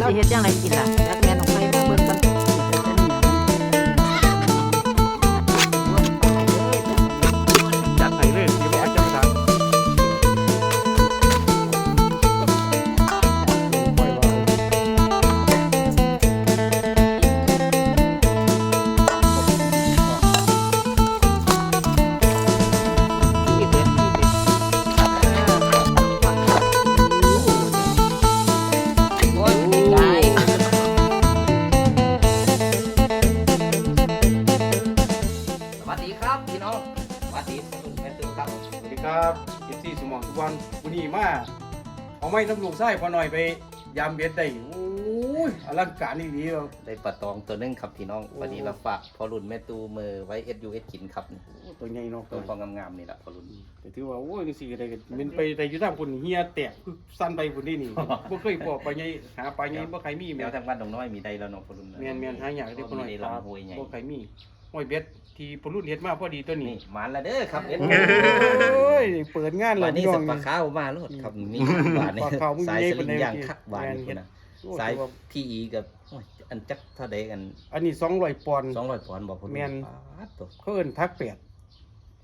เฮาสิเฮ็ด ครับพี่น้องสวัสดีคุณแม่ตื่นครับสวัสดีครับเอฟซีสมองทุกวันวันนี้มาเอาไม้น้ำลูกไส้พอหน่อยไปยามเบ็ดได้โอ้ยอลังการนี่ดีเราได้ปลาตองตัวหนึงครับพี่น้องโอ้วันนี้เราฝากพอรุ่นแม่ตูมือไว้ SUS กินครับนี่ตัวใหญ่เนาะตัวพองามๆนี่แหละพอรุ่นแต่ถือว่าโอ้ยนี่สิได้กันมันไปได้อยู่ทางคนเฮียแตกคือสั้นไปคนนี้นี่บ่เคยพอปลาใหญ่หาปลาใหญ่บ่ใครมีแมแม่วนทางบ้านดงน้อยมีใดแล้วเนาะพอรุ่นแม่นแม่นหาอยากได้พอหน่อยมีปลาลำห้วยใหญ่บ่ใครมีห้อยเบ็ด ที่พอรุ่นเฮ็ดมาพอดีตัวนี้นี่หมานละเด้อครับเอ็ดโอ้ยเปิดงานเลวัยนนี้พี่สองปลาขาวมาโลดครับนี่บาทนี่ปลาขาวมึงสายใหญ่สปานลิใดงย่างเมื่อกี้คักบาทนี่แม่นพุ่นนะโอ้สายถือว่าพี่อีกับโอ้ยอันจักเท่าใดกันอันนี้200ปอนด์ 200ปอนด์บอกพอรุ่นแม่น ปาดตัวเขาเอิ้นทักแปด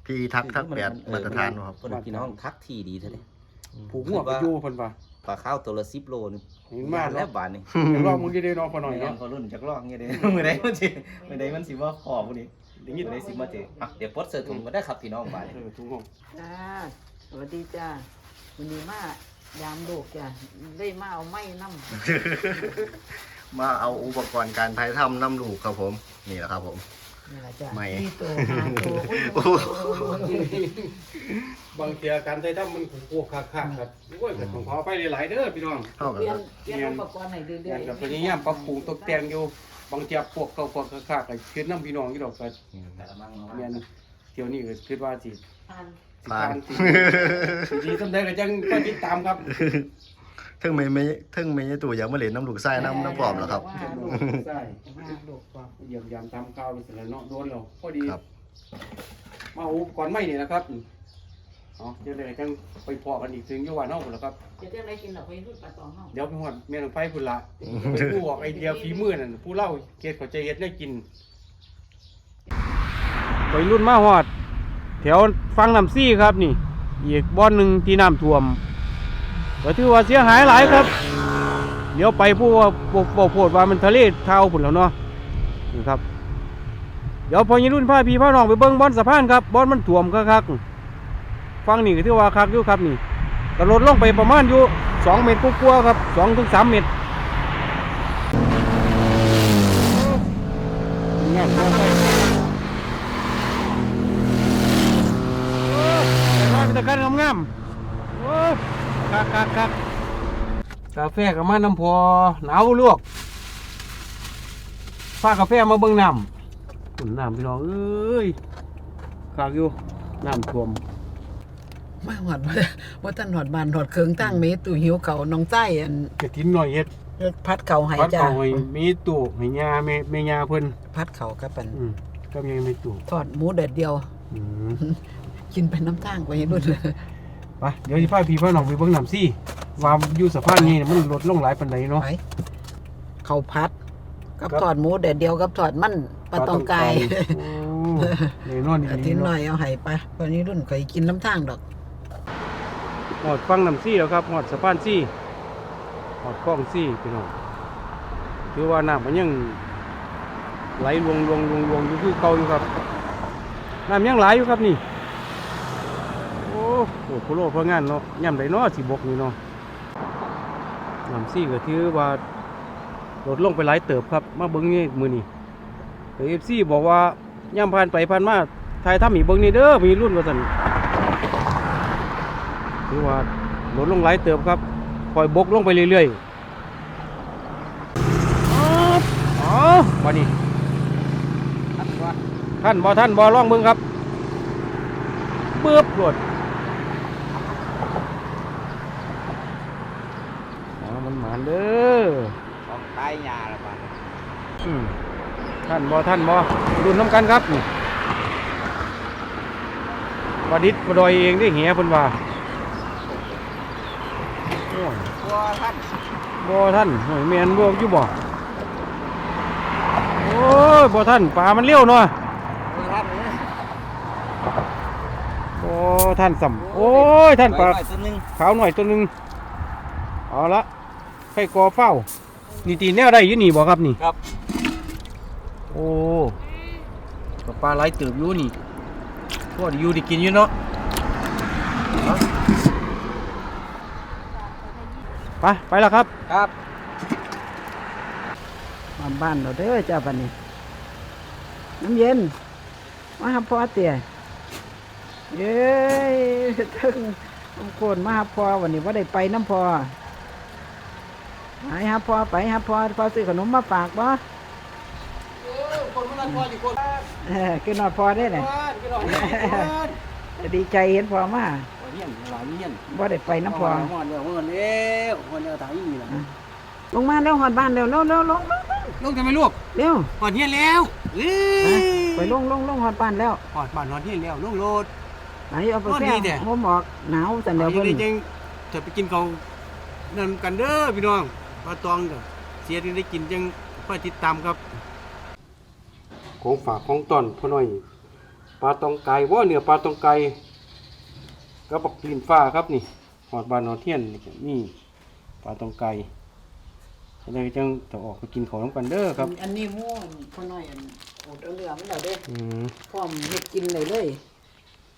พี่ทักทักแปดมาตรฐานครับเพิ่นพี่น้องทักที่ดีเท่านี้ผูกหัวไปอยู่เพิ่นว่าปลาข้าวตัวละ10โลนี่เห็นมาแล้แล้ววบาทนี่ เดี๋ยวลองมึงจะได้น้องพอหน่อยเนาะเนาะพอรุ่นจักลอกเงี้ยเด้ มือใดมันสิมือใดมันสิว่าขอพวกนี้ อย่างมืนี้อใดสิมาเจออะเดี๋ยวปลดเสื้อถุงก็ได้ครับพี่น้องบาดเอนี้อถุงห้องจ้าสวัสดีจ้าวันนี้มายามลูกจ้ะได้มาเอาไม้นำมาเอาอุปกรณ์การถ่ายทำน้ำลูกครับผม นี่แหละครับผม นี่ล่ะจ้ะไม่มีตัวหาตัวโอ้ยบางเทียการใช้ถ้ามันโอ้คักคักๆครับโอ้ยก็ต้องขอไปหลายๆเด้อพี่น้อง เท่าเปกันลี่ยคนรับเปลี่ยนอุปกรณ์ให้เรื่ออยย่างๆกับพยายามปรับปรุงตกแต่งอยู่ บางเทียพวกเก่าพวกคักคักๆก็คิดน้ำพี่น้องอยู่ดอกก็แต่ละมั่งเนาะแม่นเที่ยวนี้ก็คิดว่าสิอ่านสิทานสิสิดีสำเร็จก็จังก็ติดตามครับทึ่งไม่ไม่ทึ่งไม่ใช่ตัวอยากมาเล่นน้ำลูกไส้น้ำน้ำปลอมเหรอครับว่าใช่ว่าลูกว่าเยี่ยมยามทำข้าวเสร็จแล้วเนาะโดนเราพอดีครับมาเอาอุปกรณ์ใหม่นี่นะครับ อ๋อเดี๋ยวเลยจังไปพอกันอีกถึงอยู่ว่าเนาะพุ่นล่ะครับจะได้อะไรกินเหรอไปรุ่นปลาตองเฮาเดี๋ยวไปหอดแม่นองไฟพุ่นละไปผู้ออกไอเดียฝีมือนั่นผู้เล่าเกศเขาใจเฮ็ดได้กินไปรุ่นมาหอด แถวฟังน้ำซี่ครับนี่ อีกบ่อนหนึ่งที่น้ำท่วมก็ถือว่าเสียหายหลายครับ เดี๋ยวไปผู้ว่าบอกโพดว่ามันทะเลเท่าพุ่นแล้วเนาะนี่ครับ เดี๋ยวพอยีรุ่นพาพี่พาน้องไปเบิ้งบ่อนสะพานครับบ่อนมันท่วมคักๆ ฟังนี่ก็ถือว่าคักอยู่ครับนี่กระโดดลงไปประมาณอยู่สองเมตรกว่าๆครับสองถึงสามเมตรงานเข้าไปโอ้ยแต่ว่าเป็นตะการงามๆโอ้ยคักคักคักกาแฟกับมาน้ำพอหนาวลวกฟ้ากาแฟมาเบิ่งน้ำขุนน้ำพี่น้องเอ้ยคักอยู่น้ำท่วม มาหอดว่าว่าท่านหอดบานหอดเครื่องตั้งเมตุหิวเขาน้องใจอันกระถินหน่อยเฮ็ดพัดเขาให้พัดจ้าเอาให้มีตู้ให้ยาแม่แม่ยาเพิ่นพัดเขากับปันอืมก็ยังไม่ตู้ทอดหมูเด็ดเดียวอืมกินเป็นน้ำทางไปรุ่นเลยไปเดี๋ยวสิพาพี่พาน้องไปเบิ่งน้ำซี่ว่าอยู่สะพานนี้มันลดลงหลายปานใดเนาะไปเขาพัดกับครับทอดหมูเด็ดเดียวกับทอดมันปลาตองไก่โอ้แน่นอนอาดีทิตย์หเนาะน่อยเอาให้ไปวันนี้รุ่นเคยกินน้ำทางดอก หอดฟังน้ำซี่แล้วครับหอดสะพานซี่หอดคลองซี่พี่น้องคือว่าน้ำมันยังไหลลวงลวงลวงลวงอยู่คือเก่าอยู่ครับน้ำยังไหลอยู่ครับนี่โอ้โหโคโลเพราะงานเนาะย่ำไดเนาะสิบกนี่เนาะน้ำซี่ก็ถือว่าลดลงไปหลายเติบครับ มาเบิ้งนี่มือนี่เอฟซีบอกว่าย่ำผ่านไปผ่านมาถ่ายทำอีเบิ้งนี่เด้อมีรุ่นว่าสัน ถือว่าลดลงหลายเติบครับคอยบกลงไปเรื่อยๆอ๊อบอ๋อมานี่ท่านบ่ท่านบ่ล่องมึงครับเบือบรวดอ๋อมันหมานเด้อของตายยาละบาดอืมท่านบ่ท่านบ่รุ่นน้ำกันครับนี่ประดิษฐ์ประดอยเองได้เหียเพิ่นว่า โอ้ยบัวท่านบ่ท่านโอ้ยแม่นบ่อยู่บ่โอ้ยบ่ท่านปลามันเลี้ยวเนาะบัวท่านเลยโอ้ท่านสัมโอ้ยท่านปลาไปตัวหนึงขาวหน่อยตัวหนึงเอาละไข่กอเฝ้า นี่ตีแนวได้อยู่นี่บ่ครับนี่ ครับโอ้ก็ปลาไหลเติบอยู่นี่พอได้อยู่ได้กินอยู่เนาะ ไปไปแล้วครับครับมาบ้านเราเด้อจ้าบันนี้น้ำเย็น มาหาพ่อเตี่ยเย้ยถึงน้ำโคนมาหาพ่อวันนี้ว่าได้ไปน้ำพ่อหายหาพ่อไปหาพ่อพ่อซื้อขนมมาฝากบ่คนมันพออยู่คนเออกินนอดพ่อได้เลยดีใจเห็นพ่อมา เฮียนหลายเฮียนว่าได้ไปน้ำพ่อฮอดแล้วฮอดแล้วฮอดแล้วถ่ายนี่ล่ะลงมาแล้วหอดบ้านเร็วเร็วเร็วลงลงลงจะไหม่ลูกเร็วฮอดเฮียนแล้วเอ้ยไปลงลงลงหอดบ้านแล้วฮอดบ้านฮอดเฮียนแล้วลงโลดไหนเอาไปโอ้แซ่ดีเด้ผมบอกหนาวแต่เดี๋ยวเดี๋เพิ่ยวนจังจะไปกินข้าวนั่นกันเด้อพี่น้องปลาตองก็เสียที่ได้กินจังค่อยติดตามครับของฝากของตอนพ่อน้อยปลาตองไก่ว่าเนื้อปลาตองไก่ ก็บักปีนฟ้าครับนี่หอดบานหอดเทียนนี่ก็นี่ปลาตองไก่แล้วจังจะออกไปกินของน้ำกันเด้อครับ อันนี้ม่วงพ่อน้อยอันอดเอาเรือมันแล้วเด้อืมพร้อมเฮ็ดกินเลยเลย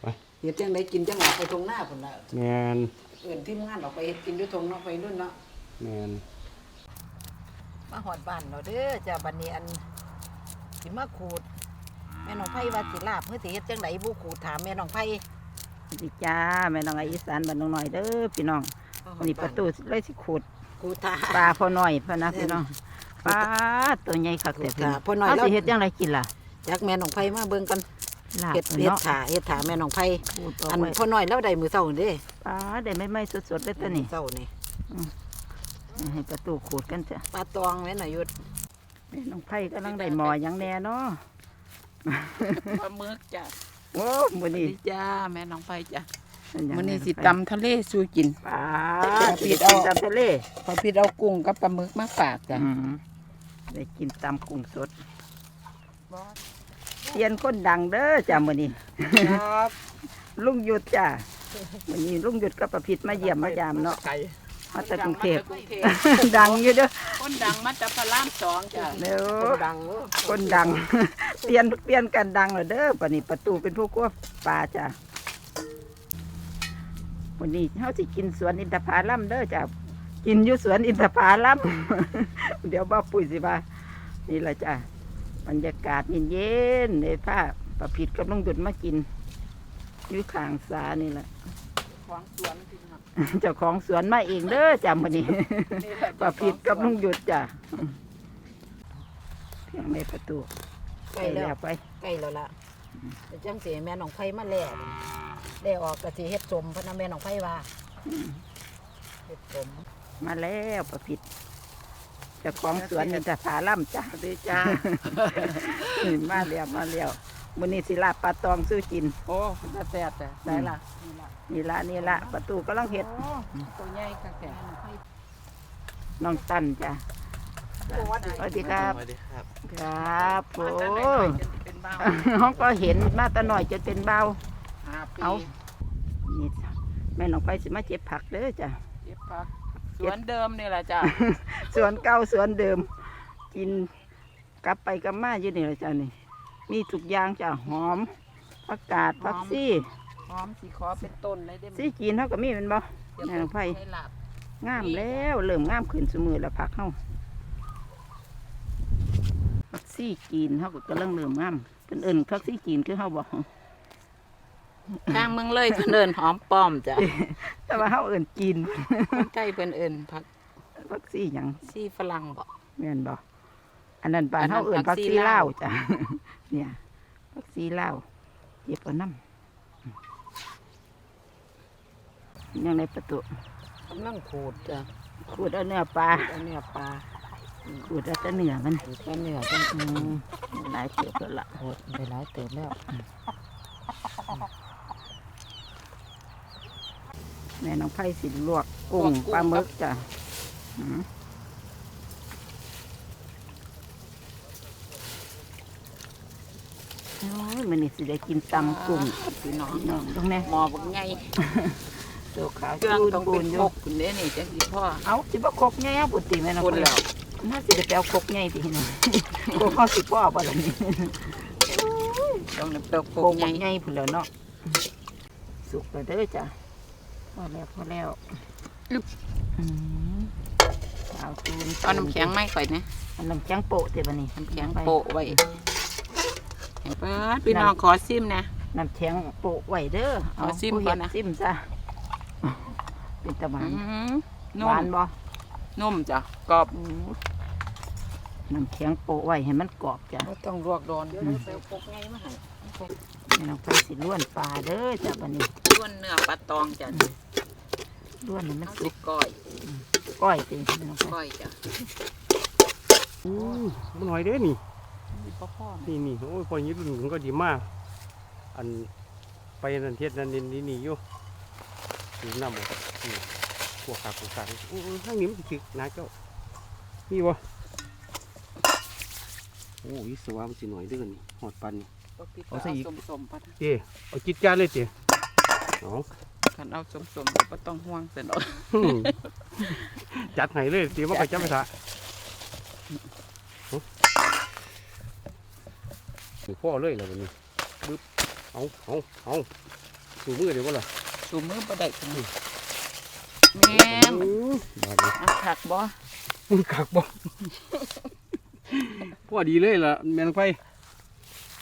ไปเฮ็ดจังไดกินจังหวะไปตรงหน้าพุ่นน่ะแมนเอื่นทีมงานออกไปเฮ็ดกินด้วยตรงเนาะไปรุ่นเนาะแมนมาหอดบ้านเราเด้อจ้าบัดนี้อันสิมาขูดแม่น้องไผว่าสิลาบเพื่อสิเฮ็ดจังไดบ่ขูดถามแม่น้องไผ ดีจ้าแม่น้องไออีสานบ้านน้องหน่อยเด้อพี่น้องวันนี้ประตูเลยสิขุดขูดถาปลาพอหน่อยพะนะพี่น้องปลาตัวใหญ่คักแต่ขูดถาพอหน่อยเอาแล้วสิเฮ็ดจังไรกินล่ะจักแม่น้องไผมาเบิ่งกันลาบเฮ็ดเฮ็ดเนาะถาเฮ็ดถาแม่น้องไผขูดออกอันไว้พ่อน้อยแล้วได้มื้อเช้านี่เด้ปลาได้ไม่ไม่สดๆเลยตัวนี้เช้านี่ให้ประตูขูดกันจ้ะปลาตองแม่น่ะหยุดแม่น้องไผ่กำลังได้หมอหยังแน่เนาะปลาหมึกจ้ะ โอ้มื้อสวัสนี้ดีจ้าแม่น้องไปจ้ะเป็หยังมื้อนี้สิแไผ่ตำทะเลสู้กินปลาปิปิดดเอาเอาตำทะเลพอพี่เอากุ้งกับปลาหมึกมาฝากจ้ะอืมได้กินตำกุ้งสดเตียนคนดังเด้อจ้ะมื้อนี้ครับลุงหยุดจ้ะวันนี้ลุงหยุดกับประพิษมาเยี่ยมมายามเนาะไก่ มาจากกรุงเทพกรุงเทพดังอยู่เด้อคนดังมาจากพระรามสองจ้ะเด้อดังคนดัง เปลี่ยนเปลี่ยนกันดังเลยเด้อปนี้ประตูเป็นผู้ควบปลาจ้ะวันนี้เขาสิกินสวนอินทผลัมเด้อจ้ะกินอยู่สวนอินทผลัมเดี๋ยวบ้าปุ๋ยสิบ้านี่แหละจ้ะบรรยากาศเย็นๆในผ้าประพิษกับลุงหยุดมากินอยู่ข้างสานี่แหละของสวนพี่น้อง เจ้าของสวนมาเองเด้อจ้ะมื้อนี้นี่แหละป้าผิดกับลุงหยุดจ้ะเพียงในประตูใกไปล้แล้แล้ววไปใกล้แล้วล่ะแต่จังสิแม่น้องไผมาแล้วได้ออกก็สิเฮ็ดสมพะนะแม่น้องไผว่าเฮ็ดสมมาแล้วป้าผิดเจ้าของสวนนี่จะผาล่ำจ้ะสวัสดีจ้ามาแล้วมาแล้ว มื้อนี้สิลาบปลาตองซื้อกินโอ้จะแซ่บจ้ะได้ละนี่ละนี่ละนี่ละประตูกำลังเฮ็ดโอ้ตัวใหญ่ค่ะแกน้องตันจ้ะสวัสดีครับสวัสดีครับครับโอ้มาแต่น้อยๆจนเป็นเบาห้องก็เห็นมาแต่หน่อยจะเป็นเบาห้าปีเอานี่จ้ะแม่น้องไปสิมาเจ็บผักเด้อจ้ะเก็บผักสวนเดิมนี่แหละจ้ะสวนเก่าสวนเดิม กินกลับไปกลับมาอยู่นี่แหละจ้ะนี่ มีทุกอย่างจ้ะหอมผักกาดผักซี่หอมสีขอเป็นต้นเลยได้ไหมซี่จีนเท่ากับมีเป็นบ่เดี๋ยวแม่น้องไผ่ให้หลับงามแล้วเริ่มงามขึ้นสมือแล้วผักเฮาผักซี่จีนเฮาก็กำลังเริ่มงามเป็นเอิ้นผักซี่จีนคือเฮาบอกข้างเมืองเลยเพิ่นเอินหอมป้อมจ้ะแต่ว่าเฮาเอิ้นจีนคนใกล้เพิ่นเอินผักผักซี่หยังซี่ฝรั่งบ่แม่นบ่อันนั้นบ้านอันนั้นเฮาเอิ้นผัผักกซี่ซี่ลาลาววจ้ะ เนี่ยผักซี่ลาวเก็บเอาน้ำยังในประตูกำลังขูดจ้ะขูดเอาเนื้อปลาเอาเนื้อปลาขูดเอาแต่เนื้อมันขูดเอาเนื้อจังอืมหลายเติบแล้วล่ะขูดไปหลายเติบแล้วแม่น้องไผ่สิลวกกุ้งปลาหมึกจ้ะ ป โอ้ย มันนี่สิได้กินตำกุ้งพี่น้องน้องตรงนี้หมอบักไงตัวขาวเครื่องต้องปูเป็นนอพยู่กคุณเด้นี่จังสิพ่อเอาสิบ่ครกไงเอาปุติแม่น้องคนแล้วน่าสิได้ไปเอาครกไงทีนึงครกข้อสิพ่อบ่ล่ะนี่ต้องเปิดพครกกไงไงพุ่นแล้วเนาะสุกแล้วเด้อจ้ะพอแล้วพอแล้วอืมเอาตูนเอาน้ำแข็งไม่ก่อยนะเอาน้ำแข็งโปะเดี๋ยวบัดนี้น้ำแข็งโปะไว้แข็ง เปิดพี่น้องขอซิมนะ น้ำแข็งโปะไว้เด้อเอาซิมผู้ก่เฮ็อนดนะ ซิมซะเป็นตะหวาอื้นอหือหนุ่มวานบ่นุ่มจ้ะกรอบอืมน้ำแข็งโปะไว้ให้มันกรอบจ้ะบ่ต้องลวกโดนนี่น้องไปสิล้วนปลาเด้อจ้ะบัดนี้ล้วนเนื้อปลาตองจ้ะล้วนให้มันน้ำสุสิกก้อยก้อยติน้องไปก้อยจ้ะอู้มันหน่อยเด้นี่นี่ พ่อพ่อนี่นี่โอ้ยพอยืดรุ่นมันก็ดีมาก อันไปนันเทียดนันนี่นี่นี่อยู่ดูน้ำหมดนี่พวกขาพวกขาโอ้ยข้างนี้มันถึกนะเจ้านี่วะโอ้ยสว่ามันสิหน่อยเด้อนี่หอดปันนี่เอาใส่อีกเอาสมๆปะเจ้เอาจิตจานเลยเจ้เอาคันเอาสมๆก็บ่ต้องห่วงเสนออืมจัดให้เลยเตรียมมาไปจับไปซะเอา ถือพ่อเลยแล้ววันนี้บึ๊บเอาเอาเอาสูมือเดี๋ยวว่าล่ะสูมือบ่ได้กันแม่มอืมบาดนี้เอาผักบ่มึงขักบ่พ่อดีเลยล่ะแมนไฟ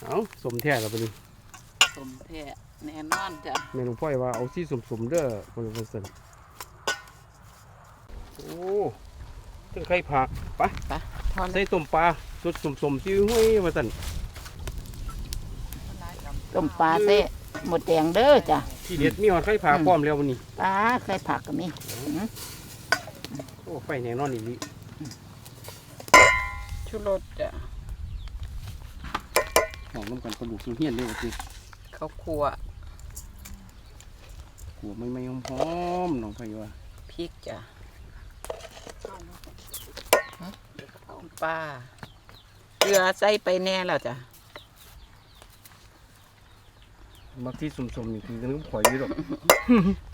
เอาสมแท้แล้ววันนี้สมแท้แน่นอนจ้ะแม่หลวงพ่อยว่าเอาซี่สมๆเด้อคนละเปอร์เซ็นต์โอ้ถึงไข่ผักไปทอนใส่ต้มปลาสดสมๆที่ห้วยมาสั่น ต้มปลาเซ่หมดแดงเด้อจ้ะที่เด็ดมีหอดไข่ผักพร้อมแล้ววันนี้ปลาเคยผักก็มีโอ้ไฟแน่นอนอีหลีชูรสจ้ะหอมน้ำกันกระดูกสุเฮียนเลยว่าสิข้าวคั่วหัวไม่ไม่หอมๆน้องไฟว่าพริกจ้ะปลาเกลือใส่ไปแน่แล้วจ้ะ มักที่สมๆนี่คือนึกข่อยอยู่ดอก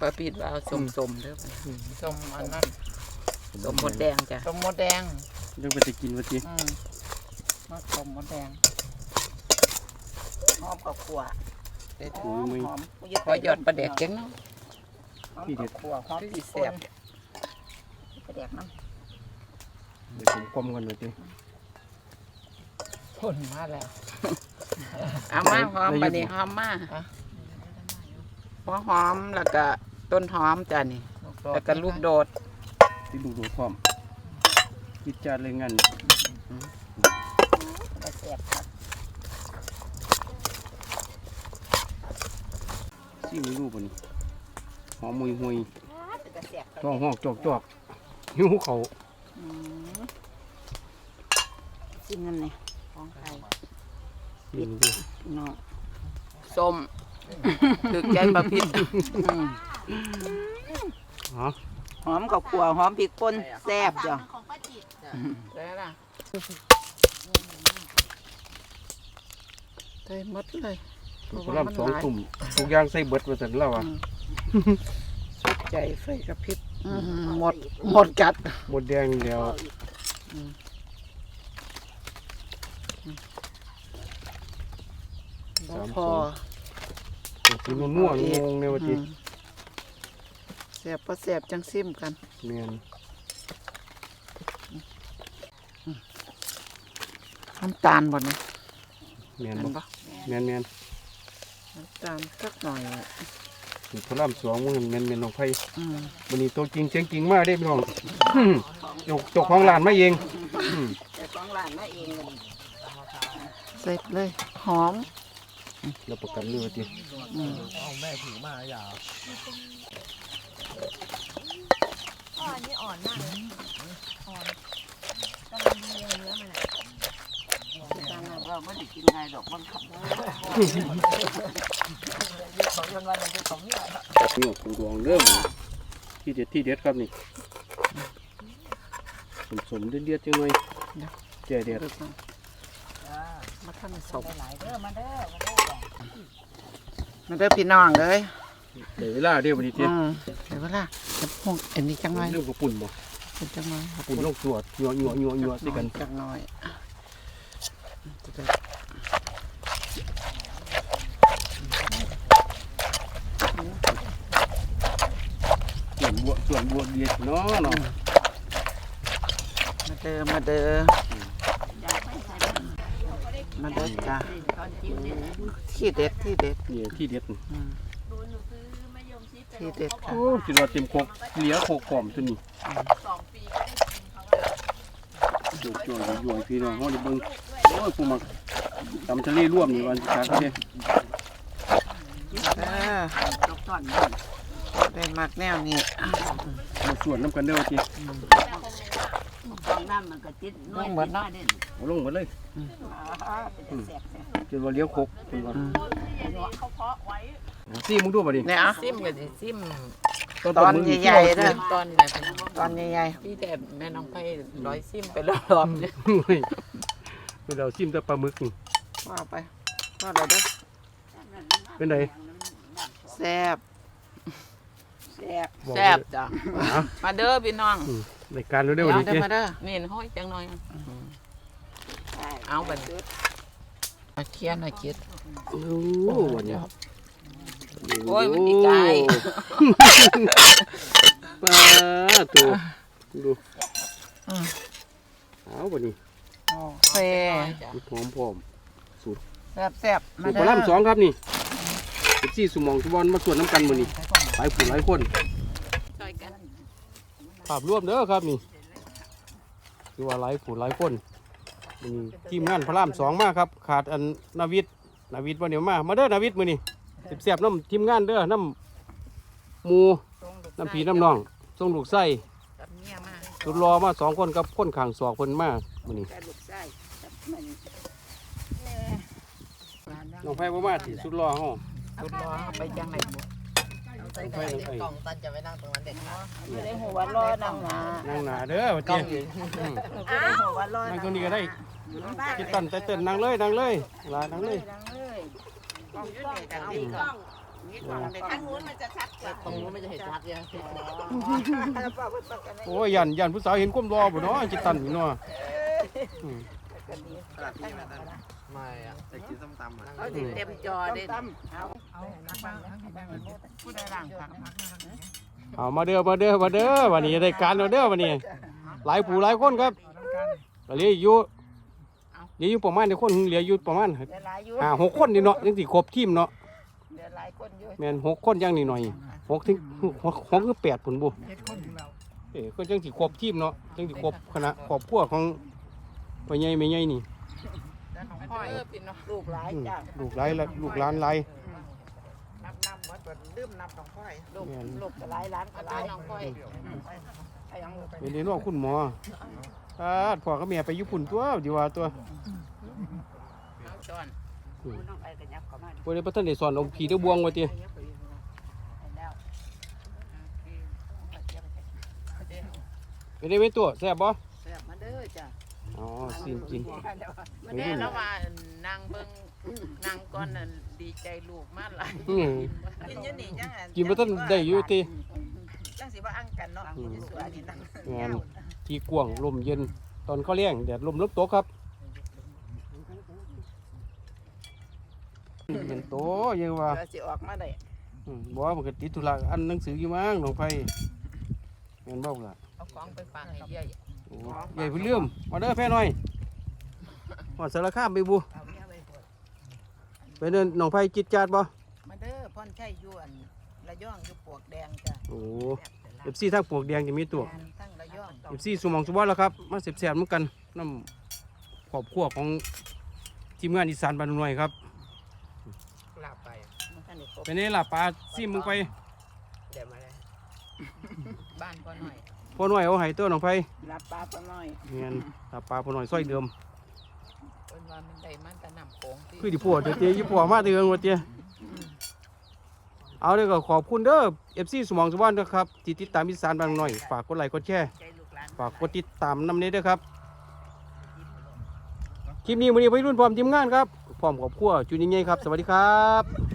ปลาปิดว่าเอาสมสมๆเด้อสมอันนั้นสมหมดแดงจ้ะสมมดแดงเรื่องไปจะกินว่าสิอืมมาสมมดแดงหอมกับขัวเด็ดหอมหอมขอหยอดปลาแดกจังเนาะหอมกับขัวหอมที่พริกแซ่บปลาแดกน้เดี๋ยวผมกลมกันว่าสิพ่นมาแล้ว เอามาหอมปลานี้หอมมาหัวหอมแล้วก็ต้นหอมจ้ะนี่แล้วก็ลูกโดดที่ดูดูพร้อมกิจจานเลยงั้นำปลาแซ่บครับซี่มือรูปนี่หอมมุยหุยปลาแซ่บท้องหอกจอกจอกหิวเขาอืมจิ้มนั่นนี่ของไทย กินดูพี่น้องส้มถึกใจปลาพิษอืมอ๋อหอมกับขัวหอมพริกป่นแซ่บจ้ะแล้วล่ะได้หมดเลยเพราะกระว่ามันลำสองหลายตุ่มทุกอย่างใส่เบิดว่าสันแล้วอะสุดใจไฟกระพริบ อื้อหือหมดหมดกัด หมดแดงแล้ว บ่พอกินมันม่วงงงในวันที่อืมแสบพอแสบจังซิมกันเมียนน้ำตาลบ่เนี่ยเมียนเห็นบ่ปะเมียนเมียนน้ำตาลสักหน่อยนี่กระลำสองมันเมียนเมียนลงไฟอืมวันนี้ตัวจริงเสียงจริงมากได้พี่น้องจกจกของร้านมาเองอืมแต่ของร้านมาเองเลยเสร็จเลย หอม รับประกันเลยว่าที่อืมเราไม่ได้กินไงดอกมันขับนี่ปูดวงเริ่มที่เด็ดที่เด็ดครับนี่สมๆเดือดๆจังหน่อยแก่แดดมา ท่านสมหลายเด้อมาเด้อมาเด้อจ้ะมาเด้อพี่น้องเลยเดี๋ยวเวลาเดี๋ยววันนี้เตี้ยอืมเดี๋ยวเวลาจะพงอันนี้จังหน่อยเรื่องของปุ่นบ่เป็นจังหน่อยปุ่นลงสวดยัวยัวยัวยัวสิกันจังหน่อยจะได้ส่วนบวส่วนบวเดียดเนาะเนาะมาเด้อมาเด้อ มาเด้อจ้าที่เด็ดที่เด็ดนี่ที่เด็ดนี่อืมที่เด็ดค่ะโอ้สิว่าเต็มโคกเหลียโคกหอมตัวนี้จุกจ่อยจ่อยพี่น้องเฮาได้เบิ่งโอ้ยผู้มักตำทะเลร่วมนี่วันสิคักเด้เด้อได้มากแนวนี้มาส่วนน้ำกันเด้อว่าติลงหมดเนาะเอาลงหมดเลยจนว่าเลี้ยวโคกจนว่าซี่มึงดูบ่ดิเนี่ยอะซิมก็สิซิมตอนใหญ่ๆเด้อตอนนี้ตอนใหญ่พี่แต่แม่น้องไปร้อยซิมไปรอบๆเนี่ยเฮ้ยเป็นเราซิมแต่ปลาหมึกนี่ๆว่าไปว่าเราเด้อเป็นไดแซ่บ บอกแซ่บเลยจ้ะอะมาเด้อพี่น้องรายการเราได้เดี๋วัยนวนี้เด้อเจ้มาเด้อนี่ห้อยจังหน่อยเอาบัดเอาเทียนหน่อยคิดโอ้วันนี้โอ้ยมันอีกไกลปลาตัวดูเอาวันนี้โอเคหอมพร้อมแซ่บแซ่บสูมาตรเด้ปอลาล่ำสองครับนี่เอฟซีสมองสุบอลมาส่วนน้ำกันมือนี่ห ลายผู้หลายคนช่วยกันภาพรวมเด้อครับนี่คือว่าหลายผู้หลายคนมื้อนี้ทีมงานพระรามสองมาครับ ขาดอันนาวิทย์นาวิทย์วันเดียวมามาเด้อนาวิทย์มือนี่เสียบๆน้ำทีมงานเด้อน้ำหมูน้ำผีน้ำน้องส่งลูกไส้กับเมียมาสุดรอมาสองคนกับคนข้างศอกคนมามือนี้น้องไผ่บ่มาสิสุดรอเฮาสุดรอเอาไปจังไหน บุน้องไผ่น้องไผ่ไม่ได้หัวรอนั่งหนานั่งหน้าเด้อว่าติอืมไม่ได้หัวรอนั่งตรงนี้ก็ได้คิดตันใจเต้นนั่งเลยนั่งเลยหลายนั่งเลยทางนู้นมันจะชัดกว่าตรงนู้นมันจะเห็นชัดเนี่ยโอ้ยยันยันผู้สาวเห็นก้มรอบ่เนาะจิตตันอยู่เนาะ อืมเขาถึงเต็มจอได้ผู้ใดล่างผักเอามาเด้อมาเด้อมาเด้อวันนี้ได้การแล้วเด้อวันนี้ หลายผู้หลายคนครับก็เหลืออยู่เหลืออยู่ประมาณในคนเหลืออยู่ประมาณเดี๋ยวหลายอยู่ห้าหกคนนี่เนาะยังสิครบทีมเนาะเดี๋ยวหลายคนอยู่แม่นหกคนยังนี่หน่อยหกถึงหกหกคือแปดผลบุเอ้ก็จังสิครบทีมเนาะจังสิครบคณะครอบครัวของพ่อใหญ่แม่ใหญ่นี่ พ่อยพี่น้องลูกหลายอืมจ้ะลูกหลายละลูกหลานหลาย นับนับหมดตัวลืมนับของพ่อยลูกลูกก็หลายหล้านก็หลายน้องพ่อยไอ้ยังลูกเป็นเรียนว่าคุณหมอตาดพ่อกับแม่ไปญี่ปุ่นตัวดีว่าตัวเอาจอนน้องไอ้กันยักเข้ามาบ่ได้พัฒนาสอนเอาผีเด้อบวงว่าติแล้วเป็นได้ไหมตัวแซ่บบ่แซ่บมาเด้อจ้ะ อ๋อสิจริง มันแน่แล้วว่านางเบิ่งนางก้อนน่ะดีใจลูกมากหลายอืม กินอยู่นี่จังกินบ่ทันได้อยู่ติจังสิว่าอังกันเนาะอยู่สวนนี่นั่งงานที่กว้างลมเย็นตอนเขาเลี้ยงแดดลมลบตกครับเห็นโตยังว่า เราสิออกมาได้อืมบอกว่ามันก็ติดธุระอันหนังสืออยู่มั้งน้องไผเห็นบ่ล่ะเอาของไปฝากให้เยอะโอ้ ใหญ่เพิ่นเลื่อมมาเด้อแพ่หน่อยฮอดสารคามไปบุเอาเมียไปปวดไปเดินน้องไผจิตจาดบ่มาเด้อพ่อนชัยยวนระย่องอยู่ปวกแดงจ้ะโอ้เอฟซีทางปลวกแดงจะมีตัวตั้งระย่องเอฟซีสมองสุวรรณแล้วครับมาเสียบแสบเหมือนกันน้ำครอบครัวของทีมงานอีสานบ้านหน่วยครับลาไปมันท่านได้ครบเป็นไงล่ะปลาซิมมึงไปเดี๋ยวมาเลยบ้านก็หน่อย พ่อหน่วยเอาไห้ตัวน้องไผรับปลาปลาน้อยเงี้ยถ้าปลาพ่อหน่อยซอยเดิมเป็นว่ามันได้มันแต่นำโค้งที่คือดิพัวเตี้ยยี่ปัวมาเตือนว่าเตี้ยเอาเด้อก็ขอบคุณเด้อเอฟซีสมองสุวรรณด้วยครับที่ติดตามอีสานบ้านหน่อยฝากกดไลค์กดแชร์ใจลูกหลานฝฝากกดติดตามนำเนี้ด้วยครับคลิปนี้วันนี้ไปรุ่นพร้อมทีมงานครับพร้อมครอบครัวจุนยังไงครับ สวัสดีครับ